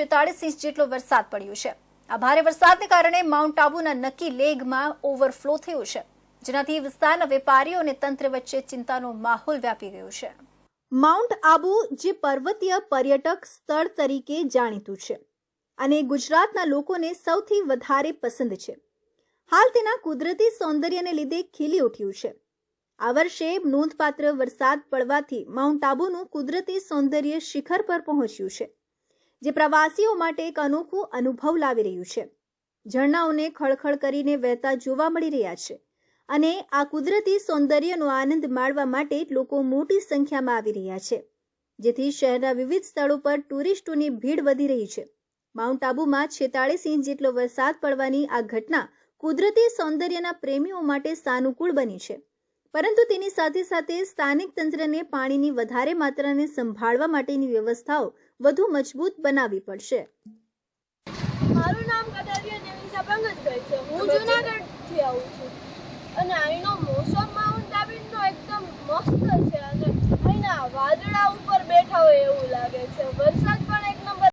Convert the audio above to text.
બેતાળીસ inch જેટલો વરસાદ પડ્યો છે. આ ભારે વરસાદને કારણે માઉન્ટ આબુના નક્કી લેગમાં ઓવરફ્લો થયો છે, જેનાથી વિસ્તારના વેપારીઓ અને તંત્ર વચ્ચે ચિંતાનો માહોલ વ્યાપી ગયો છે. માઉન્ટ આબુ જે પર્વતીય પર્યટક સ્થળ તરીકે જાણીતું છે અને ગુજરાતના લોકોને સૌથી વધારે પસંદ છે. હાલ તેના કુદરતી સૌંદર્યને લીધે ખીલી ઉઠ્યું છે. આ વર્ષે નોંધપાત્ર વરસાદ પડવાથી માઉન્ટ આબુનું કુદરતી સૌંદર્ય શિખર પર પહોંચ્યું છે. જે પ્રવાસીઓ માટે એક અનોખો અનુભવ લાવી રહ્યું છે. ઝરણાઓને ખળખળ કરીને વહેતા જોવા મળી રહ્યા છે અને આ કુદરતી સૌંદર્યનો આનંદ માણવા માટે લોકો મોટી સંખ્યામાં આવી રહ્યા છે. જેથી શહેરના વિવિધ સ્થળો પર ટુરિસ્ટોની ભીડ વધી રહી છે. માઉન્ટ આબુમાં છેતાળીસ ઇંચ જેટલો વરસાદ પડવાની આ ઘટના કુદરતી સૌંદર્યના પ્રેમીઓ માટે સાનુકૂળ બની છે. પરંતુ તેની સાથે સાથે સ્થાનિક તંત્રને પાણીની વધારે માત્રાને સંભાળવા માટેની વ્યવસ્થાઓ વધુ મજબૂત બનાવવી પડશે. મારું નામ કદરિયા નેવિસા પંકજભાઈ છે. હું જૂનાગઢથી આવું છું. અને અહીંનો મોસમ માઉન્ટ આબુનો એકદમ મસ્ત છે. અને અહીંના વાદળા ઉપર બેઠા હોય એવું લાગે છે. વરસાદ